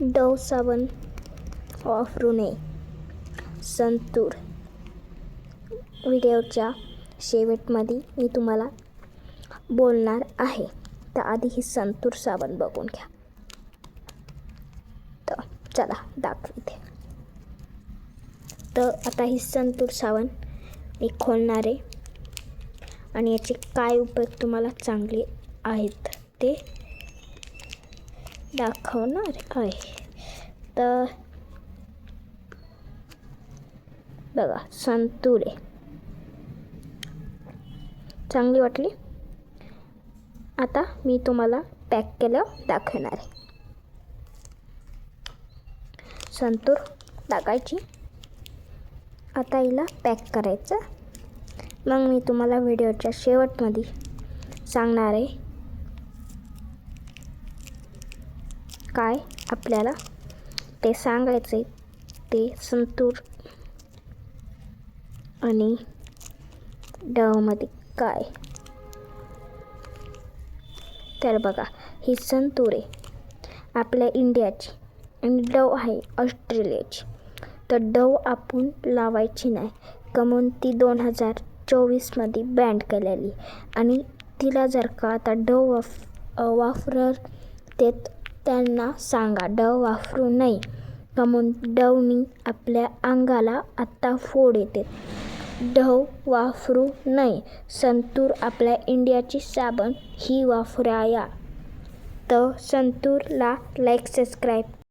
Dove साबण वापरू नये. संतूर. व्हिडिओच्या शेवटमध्ये मी तुम्हाला बोलणार आहे. तर आधी ही संतूर साबण बघून घ्या. तर चला दाखवते. तर आता ही संतूर साबण मी खोलणार आहे. आणि याचे काय उपयोग तुम्हाला चांगले आहेत ते दाखवणार आहे. तर बघा संतूर. आहे चांगली वाटली? आता मी तुम्हाला पॅक केलं दाखवणार आहे. संतूर टाकायची आता हिला पॅक करायचं. मग मी तुम्हाला व्हिडिओच्या शेवटमध्ये सांगणार आहे. काय आपल्याला ते सांगायचं आहे ते संतूर आणि डवमध्ये काय? तर बघा ही संतूर आहे. आपल्या इंडियाची आणि डव आहे ऑस्ट्रेलियाची. तर डव आपण लावायची नाही. कमून ती दोन हजार चोवीसमध्ये बँड केलेली. आणि तिला जर का आता डव वाफ वाफर ते त्यांना सांगा डव वापरू नये. कमून डवनी आपल्या अंगाला आत्ता फोड येते. डव वापरू नये. संतूर आपल्या इंडियाची साबण ही वापराया तर संतूरला लाईक सबस्क्राईब